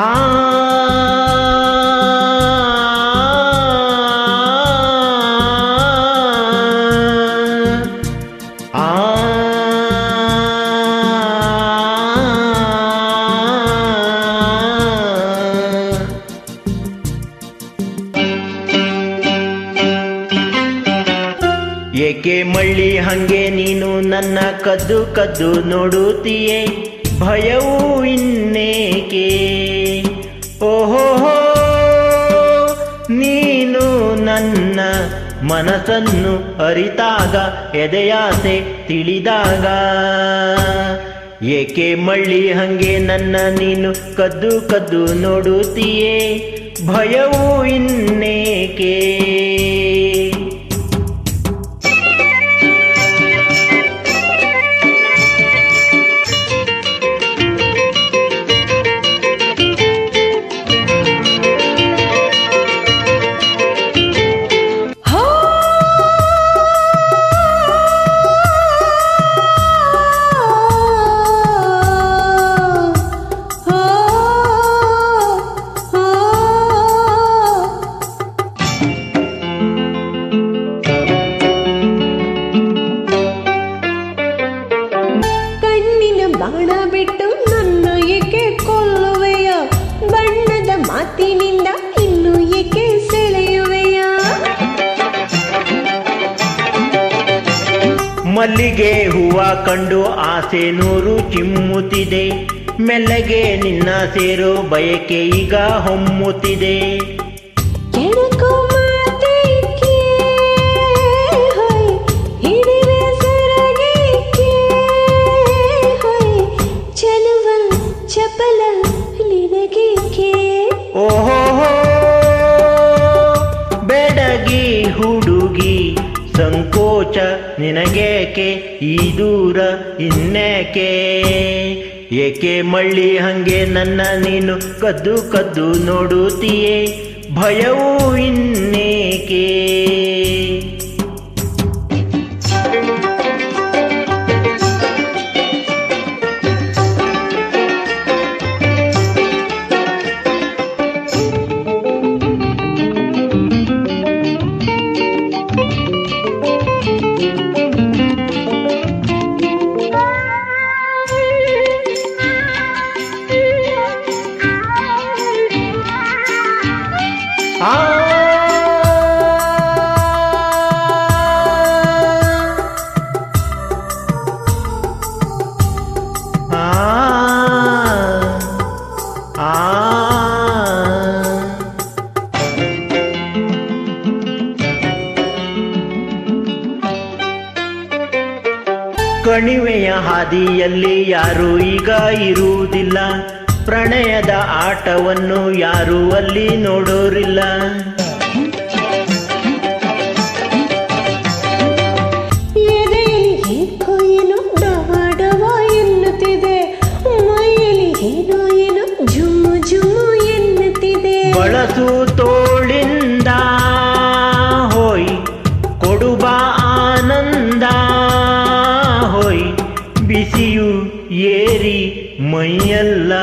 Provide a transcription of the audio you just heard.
啊。ಮಳ್ಳಿ ಹಂಗೆ ನೀನು ನನ್ನ ಕದ್ದು ಕದ್ದು ನೋಡುತ್ತೀಯೇ. ಭಯವು ಇನ್ನೇಕೆ? ಓಹೋ ನೀನು ನನ್ನ ಮನಸ್ಸನ್ನು ಅರಿತಾಗ, ಎದೆಯಾಸೆ ತಿಳಿದಾಗ. ಏಕೆ ಮಳ್ಳಿ ಹಂಗೆ ನನ್ನ ನೀನು ಕದ್ದು ಕದ್ದು ನೋಡುತ್ತೀಯೇ? ಭಯವು ಇನ್ನೇಕೆ? ಮಲ್ಲಿಗೆ ಹೂವ ಕಂಡು ಆಸೆ ನೂರು ಚಿಮ್ಮುತ್ತಿದೆ. ಮೆಲ್ಲಗೆ ನಿನ್ನ ಸೇರೋ ಬಯಕೆ ಈಗ ಹೊಮ್ಮುತ್ತಿದೆ. ಓಹೋ ಬೆಡಗಿ ಹುಡುಗಿ ಸಂಕೋಚ ನಿನಗೇಕೆ? ಈ ದೂರ ಇನ್ನೇಕೆ? ಏಕೆ ಮಳ್ಳಿ ಹಂಗೆ ನನ್ನ ನೀನು ಕದ್ದು ಕದ್ದು ನೋಡುತ್ತೀಯೇ? ಭಯವೂ ಇನ್ನೇಕೆ? ಕಣಿವೆಯ ಹಾದಿಯಲ್ಲಿ ಯಾರು ಈಗ ಇರುವುದಿಲ್ಲ. ಪ್ರಣಯದ ಆಟವನ್ನು ಯಾರು ಅಲ್ಲಿ ನೋಡೋರಿಲ್ಲ. ಬಳಸು ಏಕೋ ಬಿಸಿಯು ಏರಿ ಮೈಯಲ್ಲ